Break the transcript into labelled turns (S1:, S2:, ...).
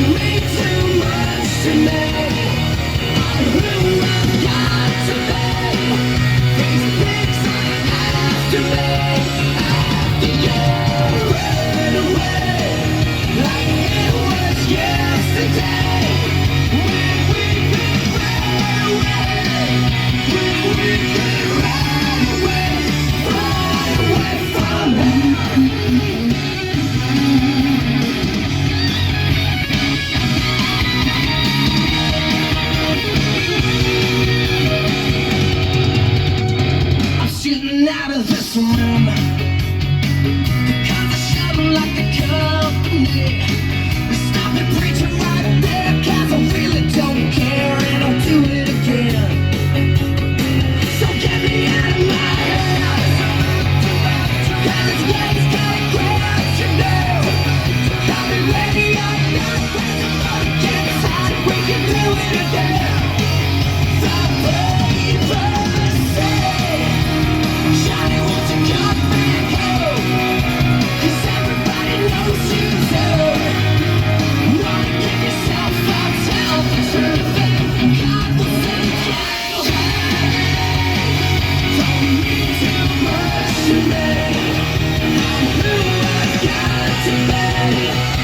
S1: me. this room? Because I are like the company. Stop me preaching right there, cause I really don't care, and I'll do it again. So get me out of my head. Cause this waves kind of grass, you know. Got me ready, I'm not ready, but I can't we can do it again. Identity